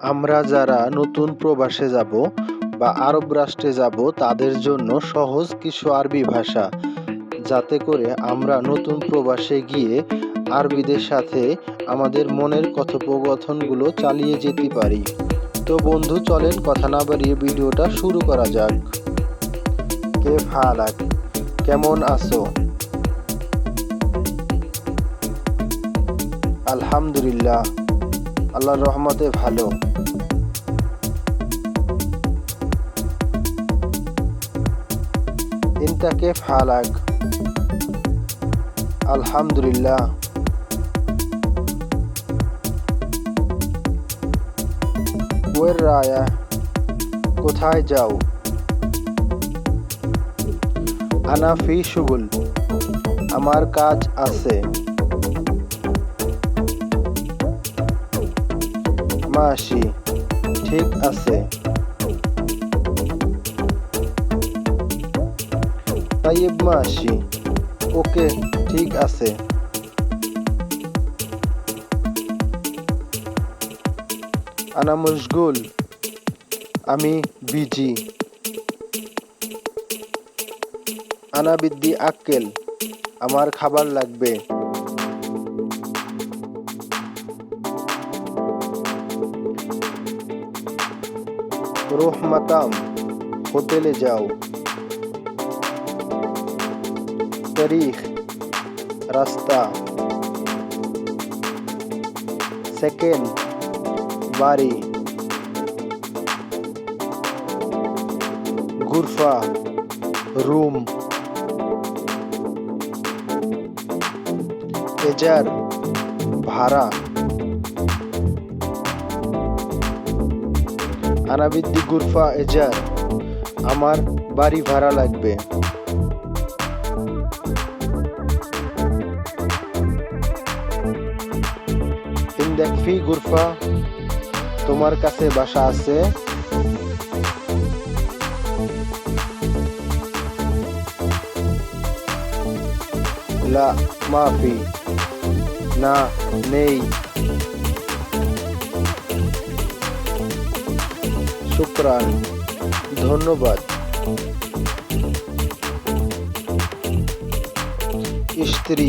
আমরা যারা নতুন প্রবাসে যাব বা আরব রাষ্ট্রে যাব, তাদের জন্য সহজ কিছু আরবি ভাষা, যাতে করে আমরা নতুন প্রবাসে গিয়ে আরবিদের সাথে আমাদের মনের কথোপকথনগুলো চালিয়ে যেতে পারি। তো বন্ধু, চলেন কথা না বাড়িয়ে ভিডিওটা শুরু করা যাক। কে ফালাক কেমন আছো? আলহামদুলিল্লাহ। আল্লাহর রহমতে ভালো। ইন্তাকে ফালাক। আলহামদুলিল্লাহ। ওয়ের রায়া, কোথায় যাও? আনাফি সুগুল আমার কাজ আছে। মাসি, ঠিক আছে। তাইব মাসি, ওকে, ঠিক আছে। আনা মশগুল আমি বিজি। আনা বিদ্যি আক্কেল, আমার খাবার লাগবে। রোহ মাতাম হোটেলে যাও তারিখ রাস্তা সেকেন্ড বাড়ি গুরফা রুম এজার ভাড়া আনাবিদ্দি গুরফা এজার আমার বাড়ি ভাড়া লাগবে। ফি গুরফা, তোমার কাছে বাসা আছে। লা, মাফি। না, নেই। শুক্রান ধন্যবাদ। স্ত্রী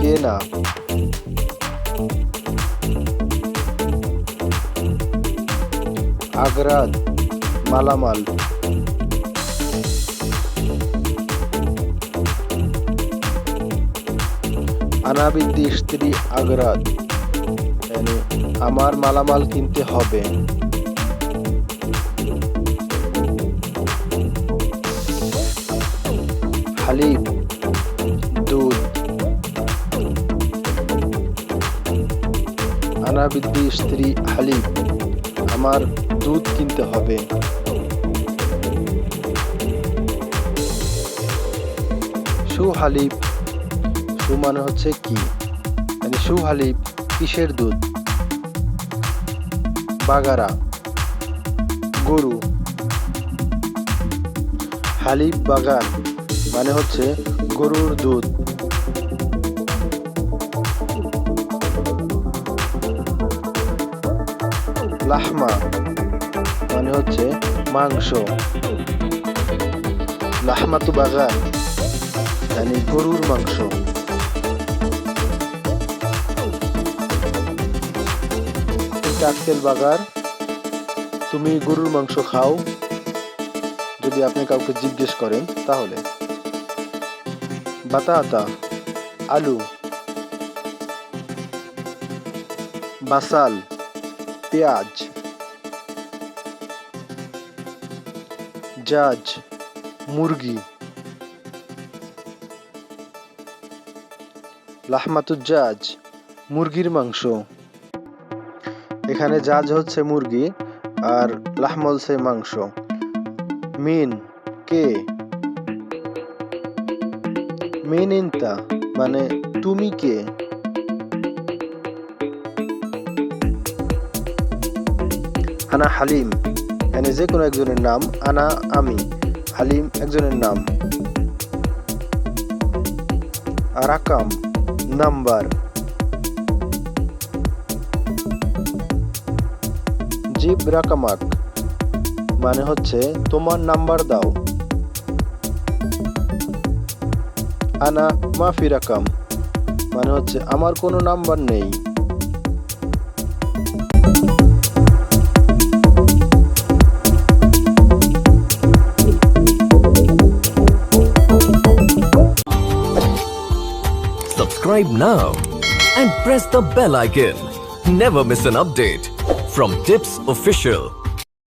কে না? আগ্রাদ মালামাল। আনাবিদ্দি স্ত্রী আগ্রাদ আমার মালামাল কিনতে হবে। হালিব দুধ আনাবিদ্দি স্ত্রী হালিব আমার দুধ কিনতে হবে। সু সু মানে হচ্ছে কি? মানে সু কিসের দুধ? বাগারা, গরু। হালিব বাগান। মানে হচ্ছে গরুর দুধ। লাহমা মানে হচ্ছে মাংস। লাহমা তো বাগান মানে গরুর মাংস। কাকতেল বাগার, তুমি গরুর মাংস খাও। যদি আপনি কাউকে জিজ্ঞেস করেন, তাহলে। বাতাতা, আলু, বাসাল, পেঁয়াজ, জাজ, মুরগি লাহমাতুজাজ মুরগির মাংস। এখানে জাজ হচ্ছে মুরগি আর লাহমল সে মাংস। মিন, কে? মিন ইনতা মানে তুমি কে? আনা হালিম মানে যে কোনো একজনের নাম আনা আমি, হালিম একজনের নাম। রাকাম নাম্বার। জিব রাকামাক মানে হচ্ছে তোমার নাম্বার দাও। আনা মাফি রাকাম মানে হচ্ছে আমার কোনো নাম্বার নেই Subscribe now and press the bell icon. Never miss an update from Tips Official.